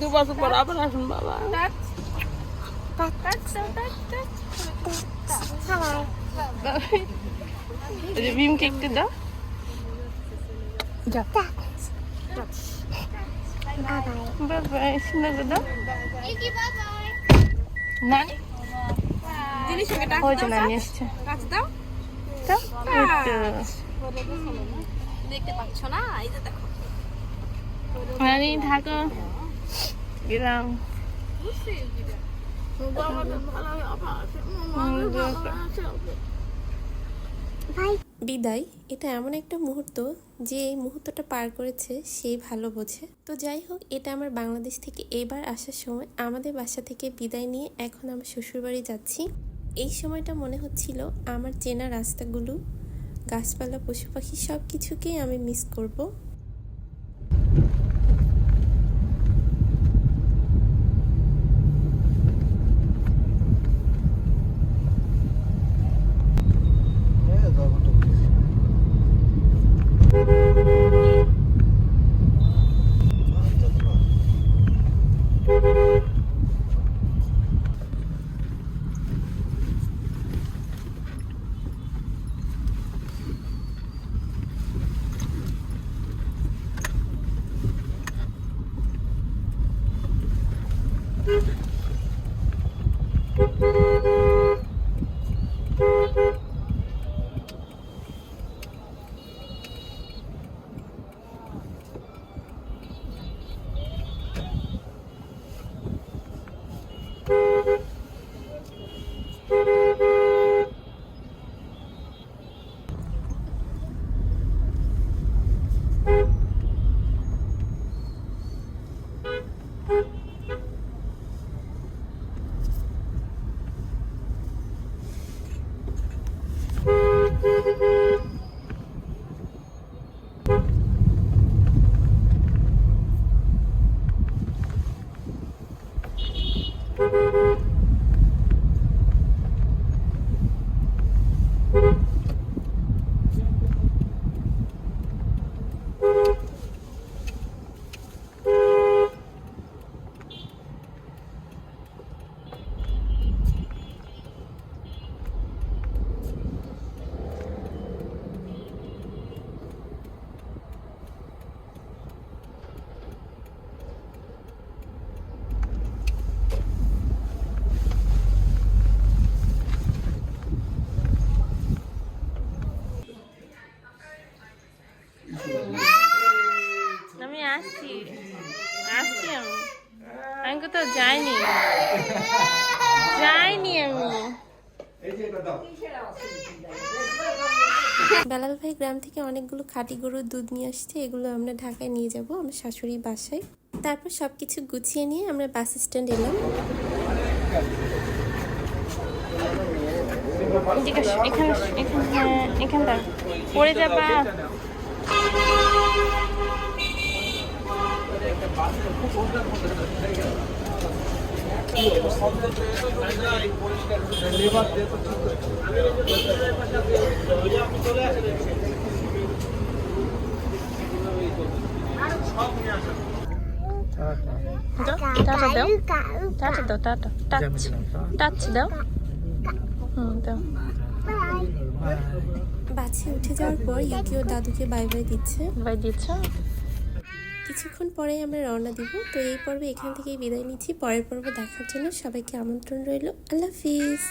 দু বছর পর আবার আসুন বাবা ভীমকে একটু দাও দাও নানি? দিদির সঙ্গে টাকা এসছে। কাছে দাও দাও। তো। দেখতে পাচ্ছ না? এই যে দেখো। নানি থাকো। গেলাম। বিদায়। এটা এমন একটা মুহূর্ত যে এই মুহূর্তটা পার করেছে সেই ভালো বোঝে। তো যাই হোক এটা আমার বাংলাদেশ থেকে এবার আসার সময়। আমাদের বাসা থেকে বিদায় নিয়ে এখন আমার শ্বশুরবাড়ি যাচ্ছি। এই সময়টা মনে হচ্ছিল আমার চেনা রাস্তাগুলো, গাছপালা, পশু পাখি সব কিছুকেই আমি মিস করব। আমি আসছি। আসছি আমি। আমি কোথাও যাইনি। যাইনি আমি। বেলাল ভাই গ্রাম থেকে অনেকগুলো খাঁটি গরুর দুধ নিয়ে আসছে এগুলো আমরা ঢাকায় নিয়ে যাব আমার শাশুড়ি বাসায়। তারপর সব কিছু গুছিয়ে নিয়ে আমরা বাস স্ট্যান্ড এলাম। এখানে এখানে হ্যাঁ, এখানটা। পড়ে যাবা? টাটা দাও টাটা দাও টাটা টাচ টাচ দাও হুম দাও বাসে উঠে যাওয়ার পর ইউকিও দাদুকে বাই বাই দিচ্ছে। বাই দিয়েছ কিছুক্ষণ পরে আমরা রওনা দিব। তো এই পর্বে এখান থেকেই বিদায় নিচ্ছি। পরের পর্ব দেখার জন্য সবাইকে আমন্ত্রণ রইল। আল্লাহ হাফিজ।